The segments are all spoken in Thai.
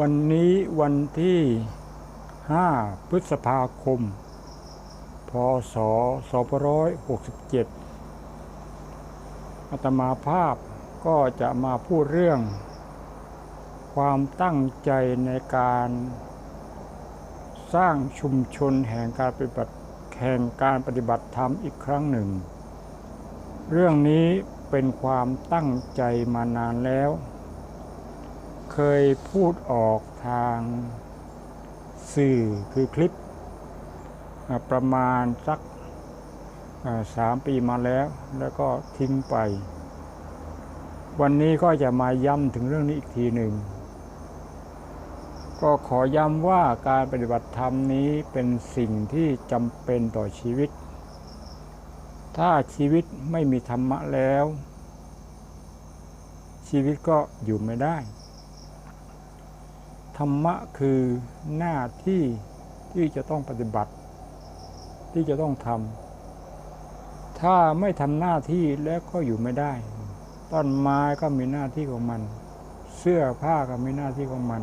วันนี้วันที่ 5 พฤษภาคม พศ 2567 อาตมาภาพก็จะมาพูดเรื่อง ความตั้งใจในการสร้างชุมชนแห่งการปฏิบัติแห่งการปฏิบัติธรรมอีกครั้งหนึ่ง เรื่องนี้เป็นความตั้งใจมานานแล้ว เคยพูดออกทางสื่อคือคลิปประมาณสักสามปีมาแล้ว แล้วก็ทิ้งไป วันนี้ก็จะมาย้ำถึงเรื่องนี้อีกทีหนึ่ง ก็ขอย้ำว่าการปฏิบัติธรรมนี้เป็นสิ่งที่จำเป็นต่อชีวิต ถ้าชีวิตไม่มีธรรมะแล้ว ชีวิตก็อยู่ไม่ได้ รรมะคือหน้าที่ที่จะต้องปฏิบัติ ที่จะต้องทำถ้าไม่ทำหน้าที่แล้วก็อยู่ไม่ได้ ต้นไม้ก็มีหน้าที่ของมัน เสื้อผ้าก็มีหน้าที่ของมัน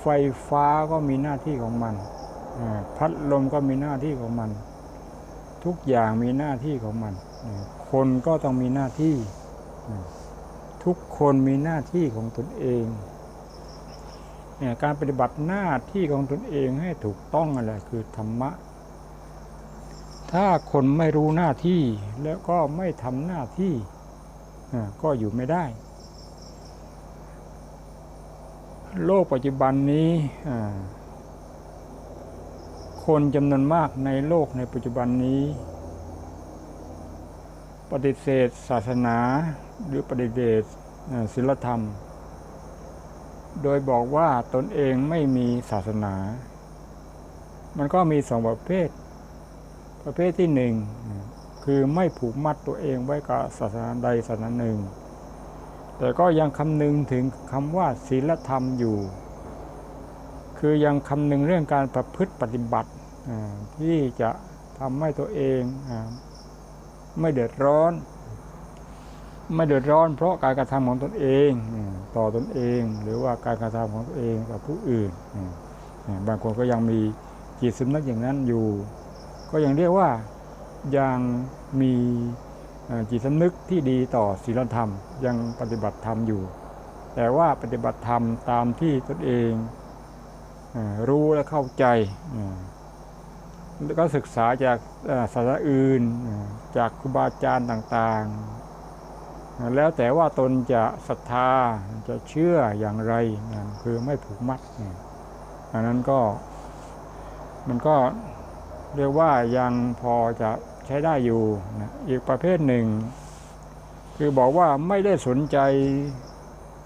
ไฟฟ้าก็มีหน้าที่ของมันพัดลมก็มีหน้าที่ของมัน ทุกอย่างมีหน้าที่ของมัน คนก็ต้องมีหน้าที่ ทุกคนมีหน้าที่ของตนเอง เนี่ยการปฏิบัติหน้าที่ของตนเองให้ถูกต้องอะไรคือธรรมะ ถ้าคนไม่รู้หน้าที่แล้วก็ไม่ทำหน้าที่ก็อยู่ไม่ได้ โลกปัจจุบันนี้คนจำนวนมากในโลกในปัจจุบันนี้ ปฏิเสธศาสนาหรือปฏิเสธศีลธรรม โดยบอกว่าตนเองไม่มีศาสนา มันก็มีสองประเภท ประเภทที่หนึ่งคือไม่ผูกมัดตัวเองไว้กับศาสนาใดศาสนาหนึ่ง แต่ก็ยังคำนึงถึงคำว่าศีลธรรมอยู่ คือยังคำนึงเรื่องการประพฤติปฏิบัติที่จะทำให้ตัวเองไม่เดือดร้อน ไม่เดือดร้อนเพราะการกระทำของตนเองต่อตนเอง หรือว่าการกระทำของตนเองกับผู้อื่นบางคนก็ยังมีจิตสำนึกอย่างนั้นอยู่ ก็ยังเรียกว่ายังมีจิตสำนึกที่ดีต่อศีลธรรม ยังปฏิบัติธรรมอยู่ แต่ว่าปฏิบัติธรรมตามที่ตนเองรู้และเข้าใจก็ศึกษาจากศาสนาอื่น จากครูบาอาจารย์ต่างๆ แล้วแต่ว่าตนจะศรัทธาจะเชื่ออย่างไรนะคือไม่ผูกมัดนี่ยอันนั้นก็มันก็เรียกว่ายังพอจะใช้ได้อยู่นะอีกประเภทหนึ่ง คือบอกว่าไม่ได้สนใจ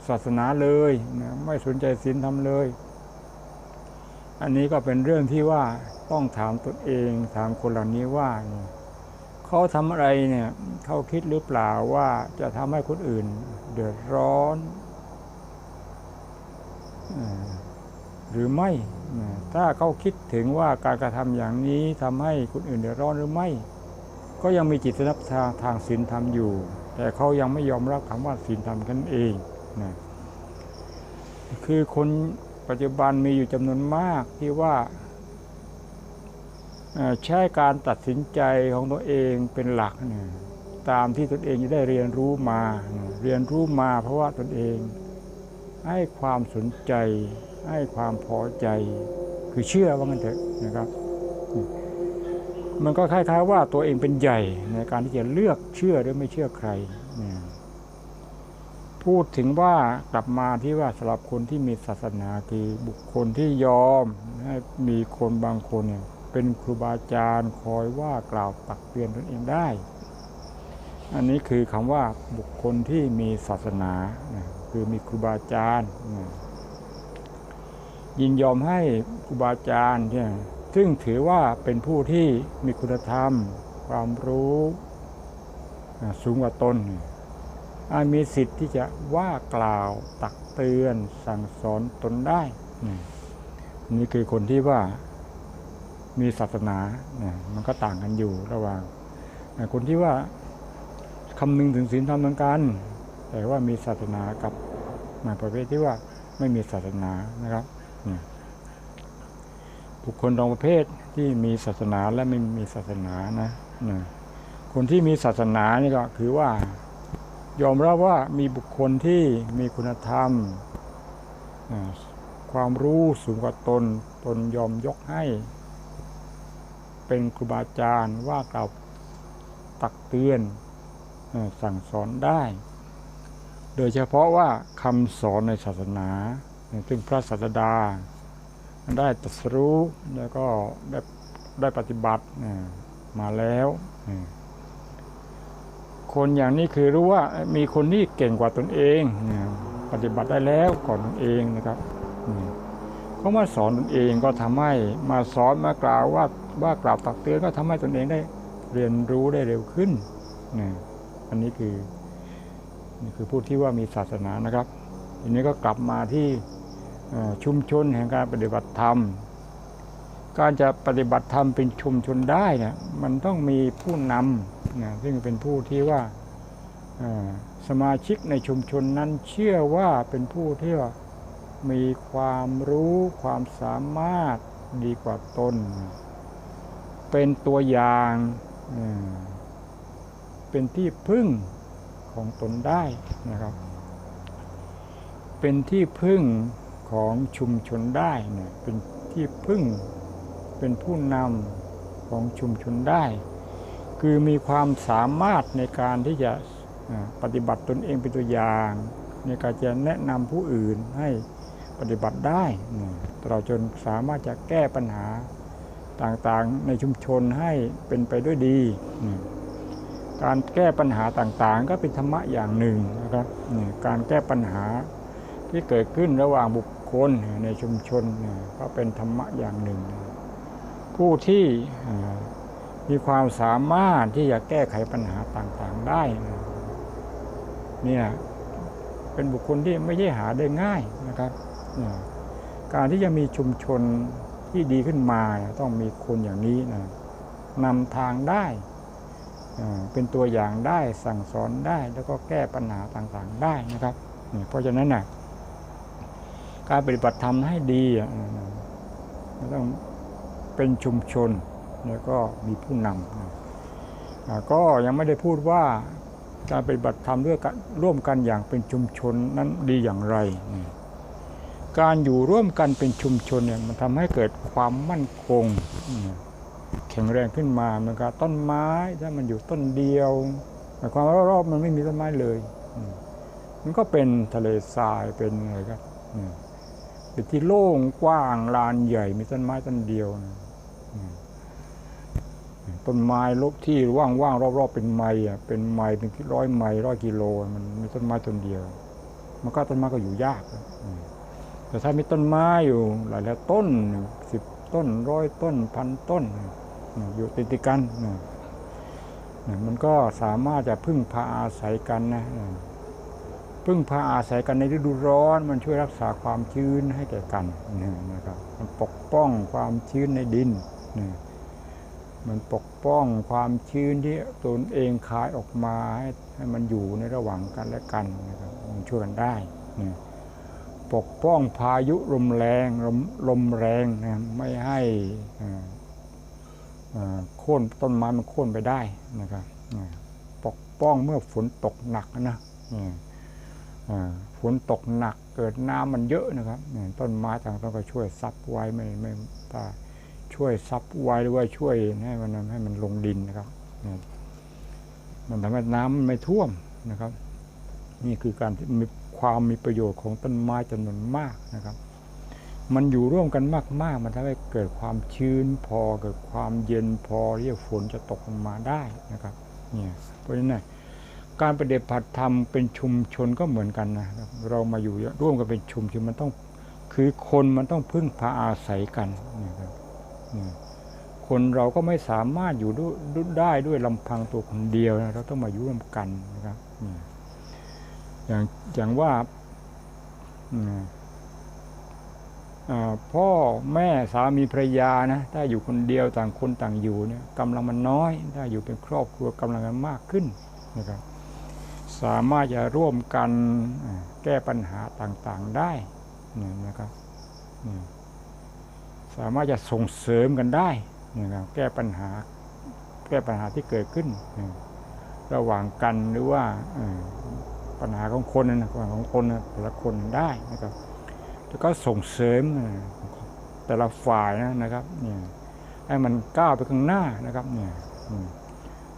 ศาสนาเลยนะไม่สนใจศีลธรรมเลย อันนี้ก็เป็นเรื่องที่ว่าต้องถามตนเองถามคนเหล่านี้ว่า เขาทำอะไรเนี่ยเขาคิดหรือเปล่าว่าจะทำให้คนอื่น เดือดร้อน หรือไม่ ถ้าเขาคิดถึงว่าการกระทำอย่างนี้ทำให้คนอื่นเดือดร้อนหรือไม่ ก็ยังมีจิตสำนับทางทางศีลธรรมอยู่ แต่เขายังไม่ยอมรับคำว่าศีลธรรมกันเองนะคือคนปัจจุบันมีอยู่จำนวนมากที่ว่า ใช้การตัดสินใจของตัวเองเป็นหลักเนี่ยตามที่ตนเองจะได้เรียนรู้มา เรียนรู้มาเพราะว่าตนเอง ให้ความสนใจ ให้ความพอใจ คือเชื่อว่างั้นเถอะนะครับ มันก็คล้ายๆว่าตัวเองเป็นใหญ่ในการที่จะเลือกเชื่อหรือไม่เชื่อใคร พูดถึงว่ากลับมาที่ว่าสำหรับคนที่มีศาสนาคือบุคคลที่ยอมให้มีคนบางคนเนี่ย เป็นครูบาอาจารย์คอยว่ากล่าวตักเตือนตนเองได้ อันนี้คือคำว่าบุคคลที่มีศาสนาคือมีครูบาอาจารย์ยินยอมให้ครูบาอาจารย์เนี่ยซึ่งถือว่าเป็นผู้ที่มีคุณธรรม ความรู้สูงกว่าตนอาจมีสิทธิ์ที่จะว่ากล่าวตักเตือนสั่งสอนตนได้ นี่คือคนที่ว่า มีศาสนาเนี่ยมันก็ต่างกันอยู่ระหว่าง คนที่ว่าคำนึงถึงศีลธรรมเหมือนกันแต่ว่ามีศาสนากับมาประเภทที่ว่าไม่มีศาสนานะครับบุคคลสองประเภทที่มีศาสนาและไม่มีศาสนานะนคนที่มีศาสนานี่ก็คือว่า ยอมรับว่ามีบุคคลที่มีคุณธรรม ความรู้สูงกว่าตนตนยอมยกให้ เป็นครูบาอาจารย์ว่ากล่าวตักเตือนสั่งสอนได้ โดยเฉพาะว่าคำสอนในศาสนา ซึ่งพระศาสดา ได้ตรัสรู้แล้วก็ได้ได้ปฏิบัติมาแล้วคนอย่างนี้คือรู้ว่ามีคนที่เก่งกว่าตนเอง ปฏิบัติได้แล้วก่อนตนเองนะครับ เขามาสอนตนเองก็ทำให้มาสอนมากล่าวว่าว่ากล่าวตักเตือนก็ทำให้ตนเองได้เรียนรู้ได้เร็วขึ้นนะอันนี้คือนี่คือผู้ที่ว่ามีศาสนานะครับทีนี้ก็กลับมาที่ชุมชนแห่งการปฏิบัติธรรม การจะปฏิบัติธรรมเป็นชุมชนได้เนี่ยมันต้องมีผู้นำนะซึ่งเป็นผู้ที่ว่าสมาชิกในชุมชนนั้นเชื่อว่าเป็นผู้ที่ว่า มีความรู้ความสามารถดีกว่าตน เป็นตัวอย่างเป็นที่พึ่งของตนได้นะครับ เป็นที่พึ่งของชุมชนได้เนี่ยเป็นที่พึ่งเป็นผู้นำของชุมชนได้ คือมีความสามารถในการที่จะปฏิบัติตนเองเป็นตัวอย่าง ในการจะแนะนำผู้อื่นให้ ปฏิบัติได้เนี่ยตลอดจนสามารถจะแก้ปัญหาต่างๆในชุมชนให้เป็นไปด้วยดี การแก้ปัญหาต่างๆ ก็เป็นธรรมะอย่างหนึ่งนะครับการแก้ปัญหาที่เกิดขึ้นระหว่างบุคคลในชุมชนก็เป็นธรรมะอย่างหนึ่ง ผู้ที่มีความสามารถที่จะแก้ไขปัญหาต่างๆได้เนี่ยเป็นบุคคลที่ไม่ใช่หาได้ง่ายนะครับ การที่จะมีชุมชนที่ดีขึ้นมาต้องมีคนอย่างนี้นะนำทางได้เป็นตัวอย่างได้สั่งสอนได้แล้วก็แก้ปัญหาต่างๆได้นะครับเพราะฉะนั้นนะการปฏิบัติธรรมให้ดีอะอืมมันต้องเป็นชุมชนแล้วก็มีผู้นำก็ยังไม่ได้พูดว่าการปฏิบัติธรรมด้วยกันร่วมกันอย่างเป็นชุมชนนั้นดีอย่างไรนะ การอยู่ร่วมกันเป็นชุมชนเนี่ยมันทำให้เกิดความมั่นคง แข็งแรงขึ้นมาเหมือนกับต้นไม้ถ้ามันอยู่ต้นเดียวหมายความว่ารอบๆมันไม่มีต้นไม้เลย มันก็เป็นทะเลทรายเป็นอะไรครับเป็นที่โล่งกว้างลานใหญ่มีต้นไม้ต้นเดียวนะต้นไม้ลกที่ว่างๆรอบๆเป็นไม้อะเป็นไม้เป็นร้อยไม้ร้อยกิโลมันมีต้นไม้ต้นเดียว มันก็ต้นไม้ก็อยู่ยากอืม แต่ถ้ามีต้นไม้อยู่หลายๆต้นสิบต้นร้อยต้นพันต้น อยู่ติดติดกันมันก็สามารถจะพึ่งพาอาศัยกันนะพึ่งพาอาศัยกันในฤดูร้อนมันช่วยรักษาความชื้นให้แก่กันนะครับมันปกป้องความชื้นในดินนะมันปกป้องความชื้นที่ตนเองคายออกมาให้ให้มันอยู่ในระหว่างกันและกันนะครับมันช่วยกันได้นะ ปกป้องพายุลมแรงลมลมแรงนะไม่ให้โค่นต้นไม้มันโค่นไปได้นะครับปกป้องเมื่อฝนตกหนักนะฝนตกหนักเกิดน้ำมันเยอะนะครับ ต้นไม้ต่างๆก็ช่วยซับไว้ไม่ไม่ตาช่วยซับไว้หรือว่าช่วยให้มันให้มันลงดินนะครับมันทำให้น้ำมันไม่ท่วมนะครับ นี่คือการมี ความมีประโยชน์ของต้นไม้จำนวนมากนะครับ มันอยู่ร่วมกันมาก ๆ มันทำให้เกิดความชื้นพอเกิดความเย็นพอที่ฝนจะตกลงมาได้นะครับเนี่ยเพราะฉะนั้นการปฏิบัติธรรมเป็นชุมชนก็เหมือนกันนะเรามาอยู่ร่วมกันเป็นชุมชนมันต้องคือคนมันต้องพึ่งพาอาศัยกันนะครับคนเราก็ไม่สามารถอยู่ด้วยด้วยได้ด้วยลำพังตัวคนเดียวนะเราต้องมาอยู่ร่วมกันนะครับ อย่างอย่างว่าพ่อแม่สามีภรรยานะถ้าอยู่คนเดียวต่างคนต่างอยู่เนี่ยกำลังมันน้อย ถ้าอยู่เป็นครอบครัวกำลังมันมากขึ้นนะครับสามารถจะร่วมกันแก้ปัญหาต่างๆได้นี่นะครับสามารถจะส่งเสริมกันได้นะครับแก้ปัญหาแก้ปัญหาที่เกิดขึ้น ระหว่างกันหรือว่า ปัญหาของคนนะปัญหาของคนนะแต่ละคนได้นะครับ แล้วก็ส่งเสริมแต่ละฝ่ายนะนะครับเนี่ยให้มันก้าวไปข้างหน้านะครับเนี่ย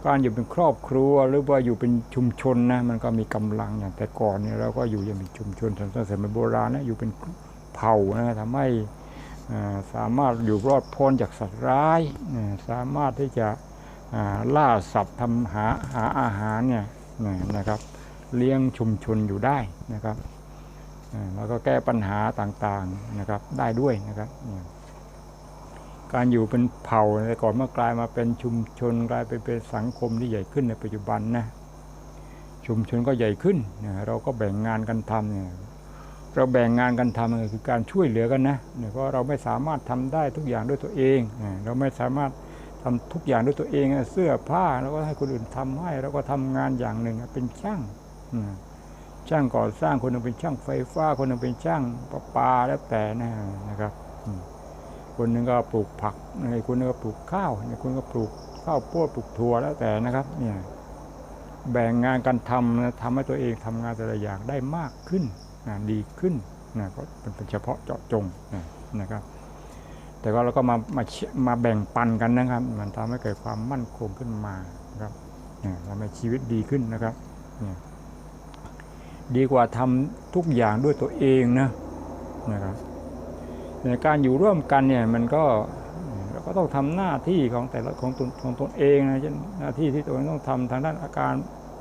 การอยู่เป็นครอบครัวหรือว่าอยู่เป็นชุมชนนะมันก็มีกำลังอย่างแต่ก่อนเนี่ยเราก็อยู่อย่างเป็นชุมชนตั้งแต่สมัยโบราณนะอยู่เป็นเผ่านะทำให้สามารถอยู่รอดพ้นจากสัตว์ร้าย สามารถที่จะล่าสัตว์ทำหาหาอาหารเนี่ยนะครับ เลี้ยงชุมชนอยู่ได้นะครับแล้วก็แก้ปัญหาต่างๆนะครับได้ด้วยนะครับ การอยู่เป็นเผ่าแต่ก่อนเมื่อกลายมาเป็นชุมชนกลายไปเป็นสังคมที่ใหญ่ขึ้นในปัจจุบันนะชุมชนก็ใหญ่ขึ้นเนี่ยเราก็แบ่งงานกันทำเนี่ยเราแบ่งงานกันทำคือการช่วยเหลือกันนะเนี่ยเพราะเราไม่สามารถทำได้ทุกอย่างด้วยตัวเอง เราไม่สามารถทำทุกอย่างด้วยตัวเอง เสื้อผ้าเราก็ให้คนอื่นทำให้เราก็ทำงานอย่างหนึ่งเป็นช่าง ช่างก่อสร้างคนหนึงเป็นช่างไฟฟ้า คนหนึงเป็นช่างประปาแล้วแต่นะนะครับ คนหนึงก็ปลูกผักอีกคนหนึงก็ปลูกข้าวอีกคนก็ปลูกข้าวโพดปลูกถั่วแล้วแต่นะครับ เนี่ย แบ่งงานกันทำนะทำให้ตัวเองทำงานแต่ละอย่างได้มากขึ้นนะดีขึ้นนะก็เป็นเฉพาะเจาะจงนะนะครับ แต่ว่าเราก็มามาเชมาแบ่งปันกันนะครับ มันทำให้เกิดความมั่นคงขึ้นมานะครับเนี่ยทำให้ชีวิตดีขึ้นนะครับเนี่ย ดีกว่าทำทุกอย่างด้วยตัวเองนะนะครับในการอยู่ร่วมกันเนี่ยมันก็เราก็ต้องทำหน้าที่ของแต่ละของตนของตนเองนะเช่นหน้าที่ที่ตัวเองต้องทำทางด้านอาการ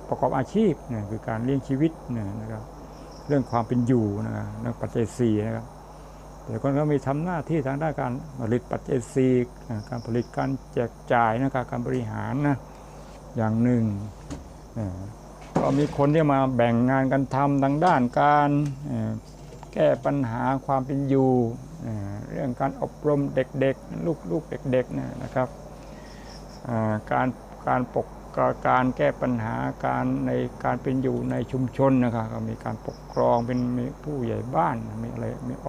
ประกอบอาชีพเนี่ยคือการเลี้ยงชีวิตเนี่ยนะครับ เรื่องความเป็นอยู่นะครับเรื่องปัจเจัยสี่นะครับแต่คนก็มีทำหน้าที่ทางด้านการผลิตปัจเจัยสี่นะการผลิตการแจกจ่ายนะครับการบริหารนะอย่างหนึ่งนะ ก็มีคนที่มาแบ่งงานกันทำทางด้านการแก้ปัญหาความเป็นอยู่ เรื่องการอบรมเด็กๆ ลูกๆเด็กๆนะครับการการปกการแก้ปัญหาการในการเป็นอยู่ในชุมชนนะครับก็มีการปกครองเป็นมีผู้ใหญ่บ้านมีอะไรมีอ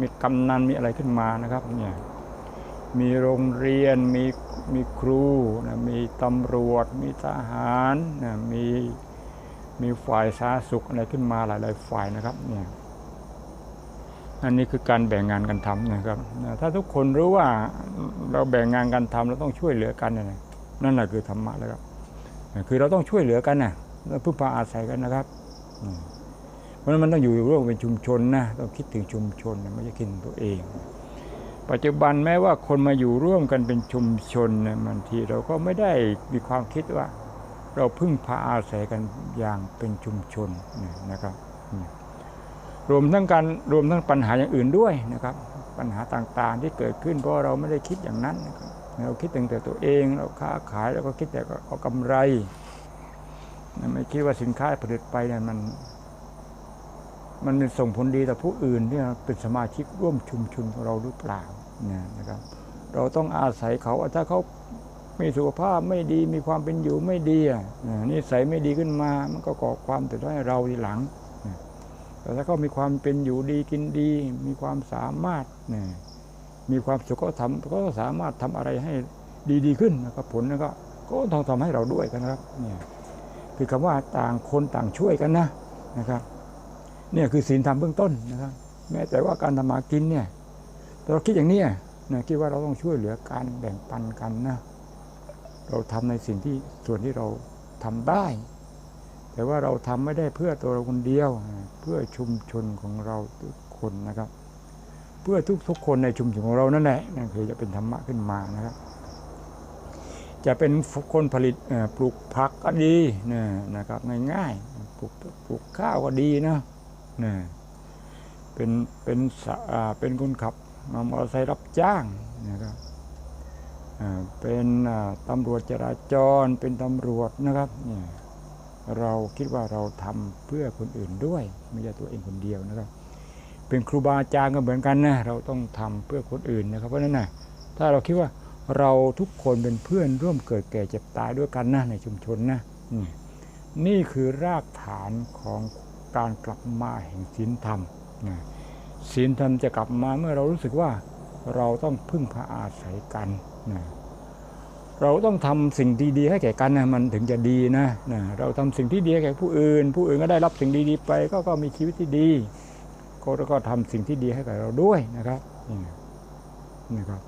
มีกำนันมีอะไรขึ้นมานะครับเนี่ยมีโรงเรียนมีมีครูนะมีตำรวจ มีทหารนะมี มีฝ่ายสาธารณสุขอะไรขึ้นมาหลาย ๆ ฝ่ายนะครับเนี่ยอันนี้คือการแบ่งงานกันทำนะครับ ถ้าทุกคนรู้ว่าเราแบ่งงานกันทำเราต้องช่วยเหลือกันนะนั่นแหละคือธรรมะแล้วครับ คือเราต้องช่วยเหลือกันนะเราพึ่งพาอาศัยกันนะครับเพราะฉะนั้นมันต้องอยู่ร่วมเป็นชุมชนนะต้องคิดถึงชุมชนไม่ใช่คิดตัวเอง ปัจจุบันแม้ว่าคนมาอยู่ร่วมกันเป็นชุมชนนะบางทีเราก็ไม่ได้มีความคิดว่า เราพึ่งพาอาศัยกันอย่างเป็นชุมชนนนะครับรวมทั้งการรวมทั้งปัญหาอย่างอื่นด้วยนะครับ ปัญหาต่างๆที่เกิดขึ้นเพราะเราไม่ได้คิดอย่างนั้นนะครับเราคิดถึงแต่ตัวเองเราค้าขายแล้วก็คิดแต่เอากำไรไม่คิดว่าสินค้าผลิตไปเนี่ยมัน มันเป็นส่งผลดีต่อผู้อื่นที่เป็นสมาชิกร่วมชุมชนของเราหรือเปล่าเนี่ยนะครับ เราต้องอาศัยเขาถ้าเขา มีสุขภาพไม่ดีมีความเป็นอยู่ไม่ดีอะอ่านิสัยไม่ดีขึ้นมา มันก็ก่อความเดือดร้อนให้เราทีหลังแต่ถ้าเขามีความเป็นอยู่ดีกินดี มีความสามารถนมีความสุขก็ทำก็สามารถทำอะไรให้ดีดีขึ้นนะครับผลนั้นก็ก็ต้องทำให้เราด้วยกันครับเนี่ยคือคำว่าต่างคนต่างช่วยกันนะนะครับเนี่ยคือศีลธรรมเบื้องต้นนะครับแม้แต่ว่าการทำมากินเนี่ยเราคิดอย่างนี้นะคิดว่าเราต้องช่วยเหลือการแบ่งปันกันนะ เราทำในสิ่งที่ส่วนที่เราทำได้ แต่ว่าเราทำไม่ได้เพื่อตัวเราคนเดียว เพื่อชุมชนของเราทุกคนนะครับ เพื่อทุกๆคนในชุมชนของเรานั่นแหละนั่นคือจะเป็นธรรมะขึ้นมานะครับ จะเป็นคนผลิตปลูกผักก็ดีนะนะครับ ง่ายๆปลูกปลูกข้าวก็ดีนะนะเป็นเป็นเป็นคนขับมอเตอร์ไซค์รับจ้างนะครับ เป็นตำรวจจราจรเป็นตำรวจนะครับเนี่ยเราคิดว่าเราทำเพื่อคนอื่นด้วยไม่ใช่ตัวเองคนเดียวนะครับ เป็นครูบาอาจารย์ก็เหมือนกันนะเราต้องทำเพื่อคนอื่นนะครับเพราะนั้นนะถ้าเราคิดว่าเราทุกคนเป็นเพื่อนร่วมเกิดแก่เจ็บตายด้วยกันนะในชุมชนนะนี่คือรากฐานของการกลับมาแห่งศีลธรรมศีลธรรมจะกลับมาเมื่อเรารู้สึกว่าเราต้องพึ่งพาอาศัยกัน นะเราต้องทำสิ่งดีๆให้แก่กันนะมันถึงจะดีนะนะเราทำสิ่งที่ดีให้แก่ผู้อื่น ผู้อื่นก็ได้รับสิ่งดีๆไป ก็ก็มีชีวิตที่ดีก็แล้วก็ทำสิ่งที่ดีให้กับเราด้วยนะครับนี่นะครับ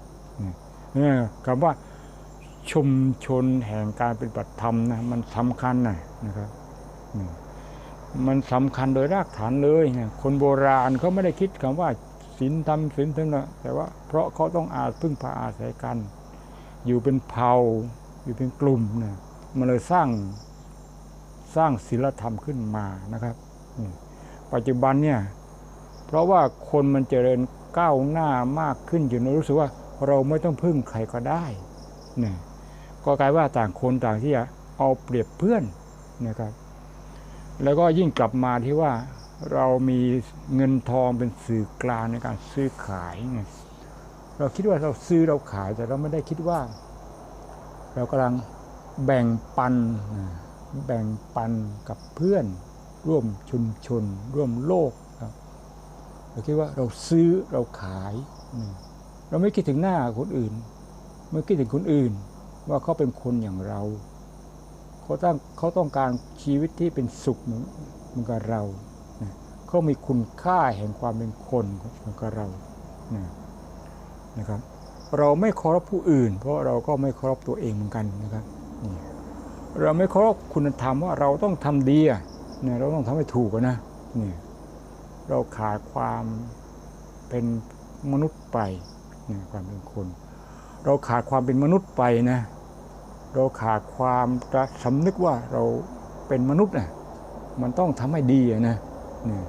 นี่คำว่าชุมชนแห่งการปฏิบัติธรรมนะมันสำคัญนะนะครับนี่มันสำคัญโดยรากฐานเลยนะคนโบราณเขาไม่ได้คิดคำว่าศีลธรรมศีลธรรมนะแต่ว่าเพราะเขาต้องอาพึ่งพาอาศัยกัน อยู่เป็นเผ่าอยู่เป็นกลุ่มเนะมันเลยสร้างสร้างศีลธรรมขึ้นมานะครับปัจจุบันเนี่ยเพราะว่าคนมันเจริญก้าวหน้ามากขึ้นอยู่ในรู้สึกว่าเราไม่ต้องพึ่งใครก็ได้เนี่ยก็กลายว่าต่างคนต่างที่จะเอาเปรียบเพื่อนนะครับ แล้วก็ยิ่งกลับมาที่ว่าเรามีเงินทองเป็นสื่อกลางในการซื้อขาย เราคิดว่าเราซื้อเราขายแต่เราไม่ได้คิดว่า เรากำลังแบ่งปัน แบ่งปันกับเพื่อน ร่วมชุมชน ร่วมโลกครับเราคิดว่าเราซื้อเราขาย เราไม่คิดถึงหน้าคนอื่น ไม่คิดถึงคนอื่น ว่าเขาเป็นคนอย่างเราเขาต้องเขาต้องการชีวิตที่เป็นสุขเหมือนเหมือนกับเราเขามีคุณค่าแห่งความเป็นคนเหมือนกับเรานะ นะครับ เราไม่เคารพผู้อื่น เพราะเราก็ไม่เคารพตัวเองเหมือนกันนะครับเราไม่เคารพคุณธรรมว่าเราต้องทำดีอะเนี่ยเราต้องทำให้ถูกอะนะนี่เราขาดความเป็นมนุษย์ไปเนี่ยความเป็นคน เราขาดความเป็นมนุษย์ไปนะ เราขาดความระสำนึกว่าเราเป็นมนุษย์น่ะมันต้องทำให้ดีอะนะนี่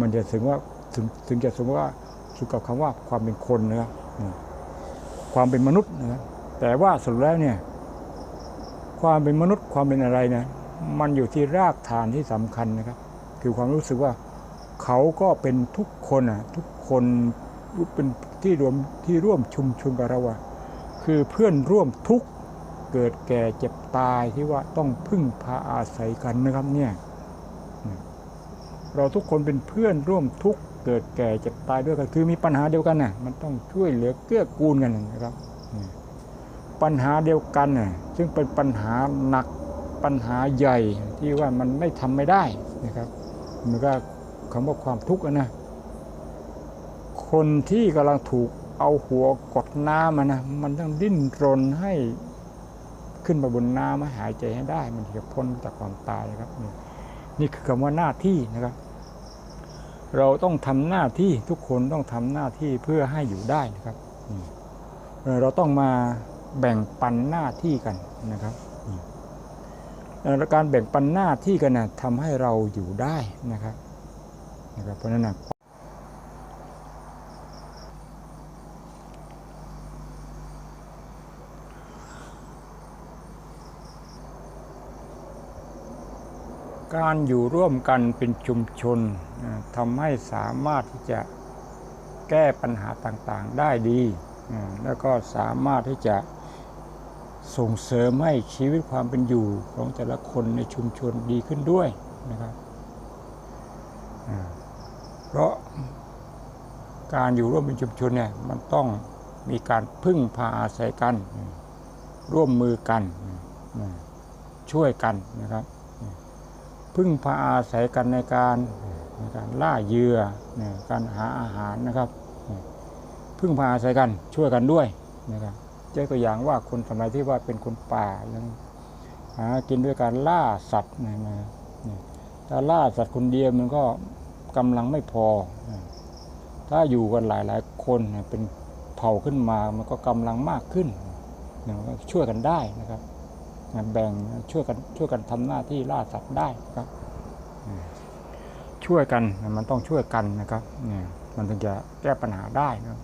มันจะถึงว่าถึงถึงจะสมมติว่าสุกับคำว่าความเป็นคนนะครับ ความเป็นมนุษย์นะครับแต่ว่าสรุดแล้วเนี่ยความเป็นมนุษย์ความเป็นอะไรนะมันอยู่ที่รากฐานที่สำคัญนะครับ คือความรู้สึกว่าเขาก็เป็นทุกคนอะทุกคนเป็นที่รวมที่ร่วมชุมชนกับเราอะคือเพื่อนร่วมทุกเกิดแก่เจ็บตายที่ว่าต้องพึ่งพาอาศัยกันนะครับเนี่ยเราทุกคนเป็นเพื่อนร่วมทุกข์ เกิดแก่เจ็บตายด้วยกันคือมีปัญหาเดียวกันน่ะมันต้องช่วยเหลือเกื้อกูลกันนะครับ ปัญหาเดียวกันน่ะซึ่งเป็นปัญหาหนักปัญหาใหญ่ที่ว่ามันไม่ทำไม่ได้นะครับมันก็คำว่าความทุกข์อะนะคนที่กำลังถูกเอาหัวกดน้ำมันนะมันต้องดิ้นรนให้ขึ้นมาบนน้ำให้หายใจให้ได้ มันถึงจะพ้นจากความตายนะครับนี่นี่คือคำว่าหน้าที่นะครับ เราต้องทำหน้าที่ทุกคนต้องทำหน้าที่เพื่อให้อยู่ได้นะครับเราต้องมาแบ่งปันหน้าที่กันนะครับการแบ่งปันหน้าที่กันนะทำให้เราอยู่ได้นะครับนะครับเพราะฉะนั้นนะ การอยู่ร่วมกันเป็นชุมชนทำให้สามารถที่จะแก้ปัญหาต่างๆได้ดี แล้วก็สามารถที่จะส่งเสริมให้ชีวิตความเป็นอยู่ของแต่ละคนในชุมชนดีขึ้นด้วยนะครับเพราะการอยู่ร่วมเป็นชุมชนเนี่ยมันต้องมีการพึ่งพาอาศัยกัน ร่วมมือกันช่วยกันนะครับ พึ่งพาอาศัยกันในการในการล่าเหยื่อการหาอาหารนะครับ พึ่งพาอาศัยกันช่วยกันด้วยนะครับยกตัวอย่างว่าคนสมัยที่ว่าเป็นคนป่ายังหากินด้วยการล่าสัตว์นะนะถ้าล่าสัตว์คนเดียวมันก็กำลังไม่พอ ถ้าอยู่กันหลายหลายคนเป็นเผ่าขึ้นมามันก็กำลังมากขึ้นก็ช่วยกันได้นะครับ แบ่งช่วยกันช่วยกันทำหน้าที่ล่าสัตว์ได้ครับช่วยกันมันต้องช่วยกันนะครับเนี่ยมันถึงจะแก้ปัญหาได้นะครับ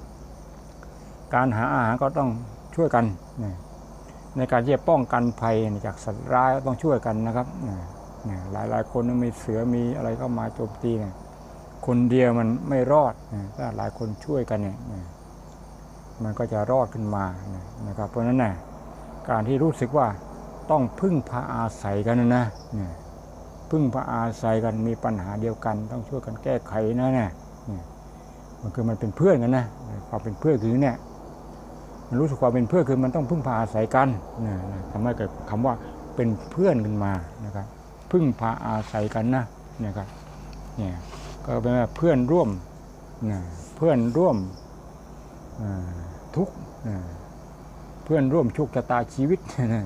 การหาอาหารก็ต้องช่วยกันในการที่จะป้องกันภัยจากสัตว์ร้ายก็ต้องช่วยกันนะครับหลายหลายคนมีเสือมีอะไรเข้ามาโจมตีเนี่ยคนเดียวมันไม่รอดถ้าหลายคนช่วยกันเนี่ยมันก็จะรอดขึ้นมานะครับ เพราะฉะนั้นนะการที่รู้สึกว่า ต้องพึ่งพาอาศัยกันนะเนี่ยพึ่งพาอาศัยกันมีปัญหาเดียวกัน ต้องช่วยกันแก้ไขนะเนี่ยมันคือมันเป็นเพื่อนกันนะความเป็นเพื่อนคือเนี่ยมันรู้สึกความเป็นเพื่อนคือมันต้องพึ่งพาอาศัยกันนะทำให้เกิดคำว่าเป็นเพื่อนกันมานะครับ พึ่งพาอาศัยกันนะเนี่ยครับเนี่ยก็เป็นว่าเพื่อนร่วมนะเพื่อนร่วมทุกเพื่อนร่วมโชคชะตาชีวิตนะ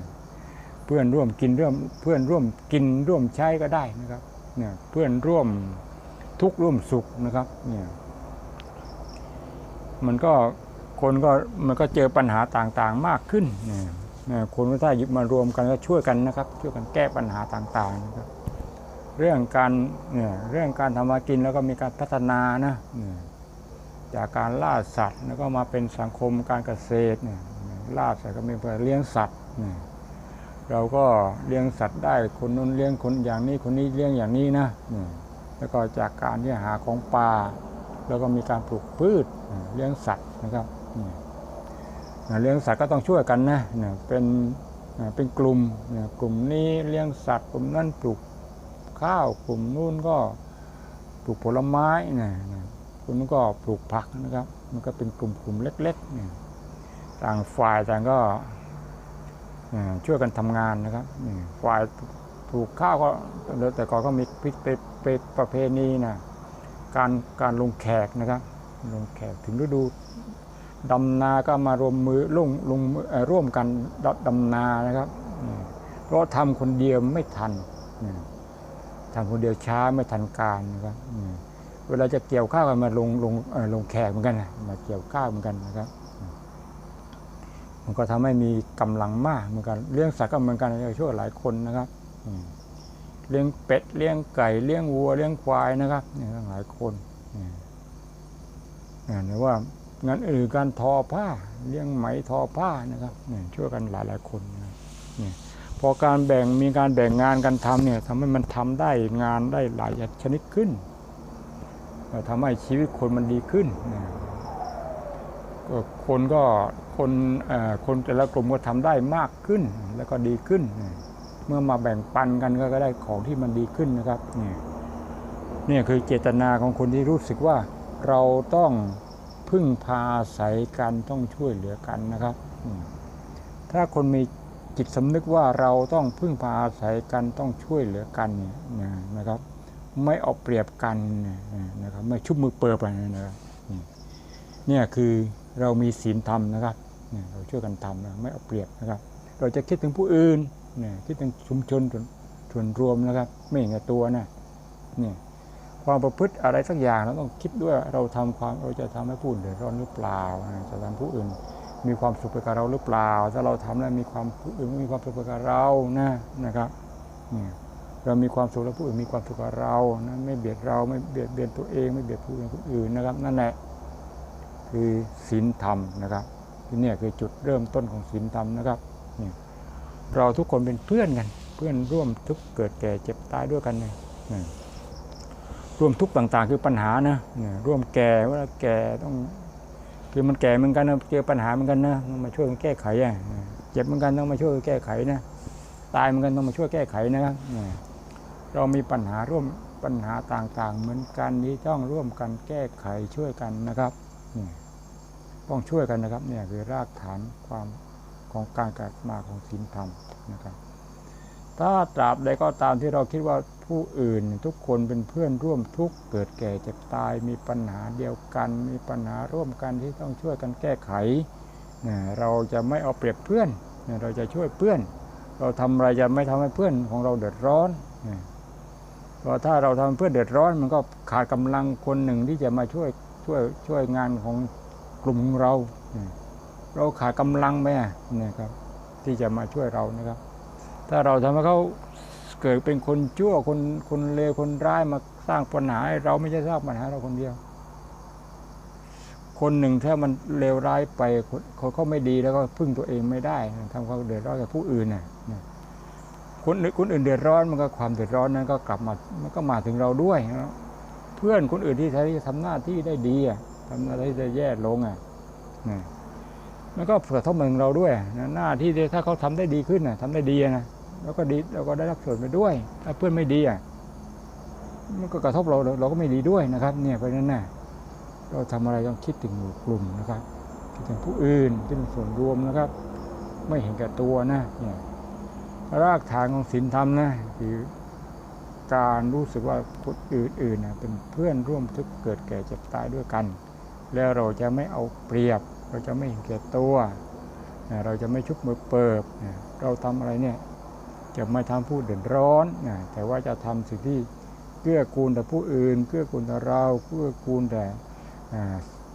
เพื่อนร่วมกินร่วมเพื่อนร่วมกินร่วมใช้ก็ได้นะครับเนี่ยเพื่อนร่วมทุกข์ร่วมสุขนะครับเนี่ยมันก็คนก็มันก็เจอปัญหาต่างๆมากขึ้นเนี่ยเนี่ยคนก็ถ้าหยิบมารวมกันก็ช่วยกันนะครับ ช่วยกันแก้ปัญหาต่างๆนะครับเรื่องการเนี่ยเรื่องการทำมากินแล้วก็มีการพัฒนานะเนี่ยจากการล่าสัตว์แล้วก็มาเป็นสังคมการเกษตรเนี่ยล่าสัตว์ก็มีเพื่อเลี้ยงสัตว์เนี่ย เราก็เลี้ยงสัตว์ได้คนนู้นเลี้ยงคนอย่างนี้คนนี้เลี้ยงอย่างนี้นะแล้วก็จากการที่หาของป่าแล้วก็มีการปลูกพืชเลี้ยงสัตว์นะครับเลี้ยงสัตว์ก็ต้องช่วยกันนะเป็นเป็นกลุ่มกลุ่มนี้เลี้ยงสัตว์กลุ่มนั้นปลูกข้าวกลุ่มนู้นก็ปลูกผลไม้นะนะคนนู้นก็ปลูกผักนะครับ มันก็เป็นกลุ่มกลุ่มเล็กๆต่างฝ่ายต่างก็ ช่วยกันทำงานนะครับฝ่ายปลูกข้าวก็แต่ก่อนก็มีพิเปประเพณีนะการการลงแขกนะครับลงแขกถึงฤดูดำนาก็มารวมมือลงลงร่วมกันดดำนานะครับเพราะทำคนเดียวไม่ทันทำคนเดียวช้าไม่ทันการนะครับเวลาจะเกี่ยวข้าวกันมาลงลงลงแขกเหมือนกันมาเกี่ยวข้าวเหมือนกันนะครับ มันก็ทำให้มีกำลังมากเหมือนกันเลี้ยงสัตว์ก็เหมือนกันช่วยหลายคนนะครับเลี้ยงเป็ดเลี้ยงไก่เลี้ยงวัวเลี้ยงควายนะครับเนี่ยหลายคนเนี่ยหรือว่างั้นอื่นการทอผ้า เลี้ยงไหมทอผ้านะครับเนี่ยช่วยกันหลายหลายคนเนี่ยพอการแบ่งมีการแบ่งงานกันทำเนี่ยทำให้มันทำได้งานได้หลายชนิดขึ้นทำให้ชีวิตคนมันดีขึ้นนะ คนก็คนคนแต่ละกลุ่มก็ทำได้มากขึ้นแล้วก็ดีขึ้น เมื่อมาแบ่งปันกันก็ได้ของที่มันดีขึ้นนะครับนี่นี่คือเจตนาของคนที่รู้สึกว่าเราต้องพึ่งพาอาศัยกันต้องช่วยเหลือกันนะครับ ถ้าคนมีจิตสำนึกว่าเราต้องพึ่งพาอาศัยกันต้องช่วยเหลือกันนะนะครับ ไม่เอาเปรียบกันนะครับไม่ชุบมือเปิบไปนะครับนี่เนี่ยคือ เรามีศีลธรรมนะครับเราช่วยกันทำนะไม่เอาเปรียบนะครับ เราจะคิดถึงผู้อื่นเนี่ยคิดถึงชุมชนส่วนรวมนะครับ ไม่เห็นแก่ตัวนะเนี่ยความประพฤติอะไรสักอย่างเราต้องคิดด้วยเราทำความเราจะทำให้ผู้อื่นเดือดร้อนหรือเปล่า จะทำผู้อื่นมีความสุขไปกับเราหรือเปล่า ถ้าเราทำแล้วมีความผู้อื่นมีความสุขไปกับเรานะนะครับเนี่ยเรามีความสุขแล้วผู้อื่นมีความสุขกับเรานะไม่เบียดเราไม่เบียดเบียนตัวเอง ไม่เบียดผู้อื่นคนอื่นนะครับนั่นแหละ คือศีลธรรมนะครับที่เนี่ยคือจุดเริ่มต้นของศีลธรรมนะครับเนี่เราทุกคนเป็นเพื่อนกัน เพื่อนร่วมทุกเกิดแก่เจ็บตายด้วยกันเลยเนี่ยร่วมทุกต่างๆ คือปัญหานะเนี่ยร่วมแก่เวลาแก่ต้องคือมันแก่เหมือนกันนะเจอปัญหาเหมือนกันนะต้องมาช่วยกันแก้ไขอะเจ็บเหมือนกันต้องมาช่วยแก้ไขนะตายเหมือนกันต้องมาช่วยแก้ไขนะครับเรามีปัญหาร่วมปัญหาต่างๆ เหมือนกันนี้ต้องร่วมกันแก้ไขช่วยกันนะครับ นี่ต้องช่วยกันนะครับเนี่ยคือรากฐานความของการเกิดมาของศีลธรรมนะครับ ถ้าตราบใดก็ตามที่เราคิดว่าผู้อื่นทุกคนเป็นเพื่อนร่วมทุกข์เกิดแก่เจ็บตายมีปัญหาเดียวกัน มีปัญหาร่วมกันที่ต้องช่วยกันแก้ไข เราจะไม่เอาเปรียบเพื่อน เราจะช่วยเพื่อน เราทำอะไรจะไม่ทำให้เพื่อนของเราเดือดร้อนเพราะถ้าเราทำให้เพื่อนเดือดร้อนมันก็ขาดกำลังคนหนึ่งที่จะมาช่วย ช่วยช่วยงานของกลุ่มเรา เราขาดกำลังไหมอะเนี่ยครับ ที่จะมาช่วยเรานะครับ ถ้าเราทำให้เขาเกิดเป็นคนชั่วคนคนเลวคนร้ายมาสร้างปัญหาเราไม่ใช่สร้างปัญหาเราคนเดียว คนหนึ่งถ้ามันเลวร้ายไปเขาเขาไม่ดีแล้วก็พึ่งตัวเองไม่ได้ทำความเดือดร้อนกับผู้อื่นน่ะคนอื่นคนอื่นเดือดร้อนมันก็ความเดือดร้อนนั้นก็กลับมามันก็มาถึงเราด้วยนะ เพื่อนคนอื่นที่แท้ทำหน้าที่ได้ดีอะทำหน้าที่ได้แย่ลงอะนะมันก็กระทบมึงเราด้วยนะหน้าที่ถ้าเขาทำได้ดีขึ้นน่ะทำได้ดีนะแล้วก็ดีเราก็ได้รับส่วนไปด้วย ถ้าเพื่อนไม่ดีอะมันก็กระทบเราเราก็ไม่ดีด้วยนะครับ เนี่ยเพราะนั้นน่ะเราทำอะไรต้องคิดถึงหมู่กลุ่มนะครับคิดถึงผู้อื่นคิดถึงส่วนรวมนะครับ ไม่เห็นแก่ตัวนะเนี่ยรากฐานของศีลธรรมนะคือ การรู้สึกว่าคนอื่นๆเป็นเพื่อนร่วมทุกข์เกิดแก่เจ็บตายด้วยกัน แล้วเราจะไม่เอาเปรียบ เราจะไม่เห็นแก่ตัว เราจะไม่ชุบมือเปิบ เราทำอะไรเนี่ยจะไม่ทำผู้เดือดร้อนแต่ว่าจะทำสิ่งที่เกื้อกูลแต่ผู้อื่น เกื้อกูลแต่เราเกื้อกูลแต่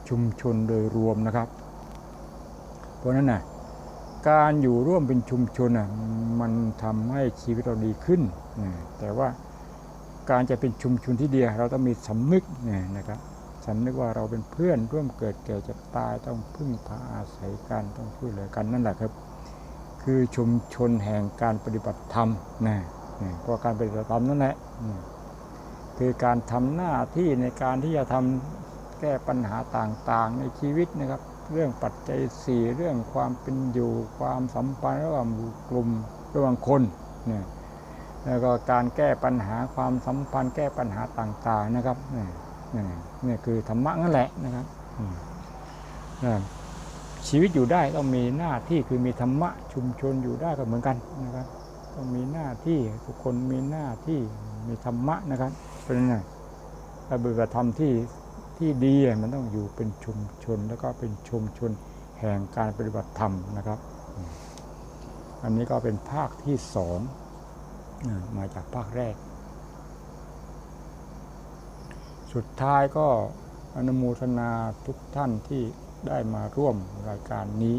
ชุมชนโดยรวมนะครับ เพราะฉะนั้นนะการอยู่ร่วมเป็นชุมชนนะมันทำให้ชีวิตเราดีขึ้น แต่ว่า การจะเป็นชุมชนที่เดียเราต้องมีสำนึกนะนะครับสำนึกว่าเราเป็นเพื่อนร่วมเกิดแก่จ็บตายต้องพึ่งพาอาศัยกันต้องช่วยเหลือกันนั่นแหละครับ คือชุมชนแห่งการปฏิบัติธรรมนะนะเพราะการปฏิบัติธรรมนั่นแหละคือการทำหน้าที่ในการที่จะทำแก้ปัญหาต่างๆ ในชีวิตนะครับ เรื่องปัจจัยสี่เรื่องความเป็นอยู่ความสัมพันธ์ระหว่างกลุ่มระหว่างคนเนี่ย แล้วก็การแก้ปัญหาความสัมพันธ์แก้ปัญหาต่างๆนะครับนี่นี่นี่คือธรรมะนั่นแหละนะครับชีวิตอยู่ได้ต้องมีหน้าที่คือมีธรรมะชุมชนอยู่ได้ก็เหมือนกันนะครับ ต้องมีหน้าที่ทุกคนมีหน้าที่มีธรรมะนะครับเพราะฉะนั้นนะการปฏิบัติธรรมที่ที่ดีมันต้องอยู่เป็นชุมชนแล้วก็เป็นชุมชนแห่งการปฏิบัติธรรมนะครับ อันนี้ก็เป็นภาคที่สอง มาจากภาคแรก สุดท้ายก็อนุโมทนาทุกท่านที่ได้มาร่วมรายการนี้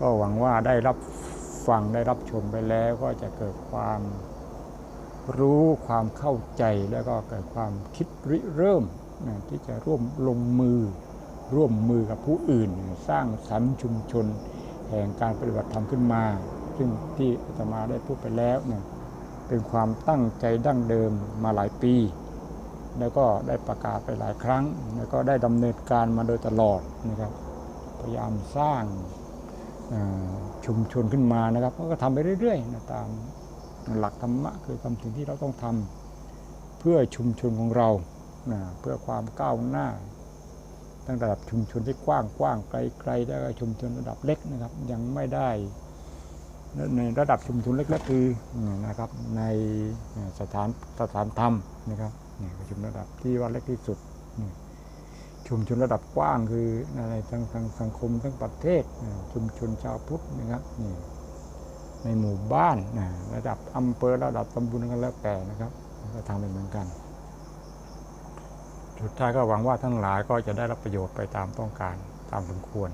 ก็หวังว่าได้รับฟังได้รับชมไปแล้วก็จะเกิดความรู้ความเข้าใจแล้วก็เกิดความคิดริเริ่มที่จะร่วมลงมือ ร่วมมือกับผู้อื่น สร้างสรรค์ชุมชน แห่งการปฏิบัติธรรมขึ้นมา ซึ่งที่อาตมาได้พูดไปแล้วเนี่ยเป็นความตั้งใจดั้งเดิมมาหลายปี แล้วก็ได้ประกาศไปหลายครั้ง แล้วก็ได้ดำเนินการมาโดยตลอดนะครับพยายามสร้างชุมชนขึ้นมานะครับก็ทำไปเรื่อยๆนะตามหลักธรรมะคือทำสิ่งที่เราต้องทำเพื่อชุมชนของเรานะเพื่อความก้าวหน้า ตั้งแต่ระดับชุมชนที่กว้างกว้างไกลไกลแล้วก็ชุมชนระดับเล็กนะครับ ยังไม่ได้ ในระดับชุมชนเล็กๆคือนะครับในสถานสถานธรรมนะครับนี่ชุมระดับที่ว่าเล็กที่สุดชุมชนระดับกว้างคือในทางทางสังคมทั้งประเทศชุมชนชาวพุทธนะครับนี่ในหมู่บ้านนะระดับอำเภอระดับตำบลกันแล้วแต่นะครับก็ทำเป็นเหมือนกัน สุดท้ายก็หวังว่าทั้งหลายก็จะได้รับประโยชน์ไปตามต้องการตามสมควร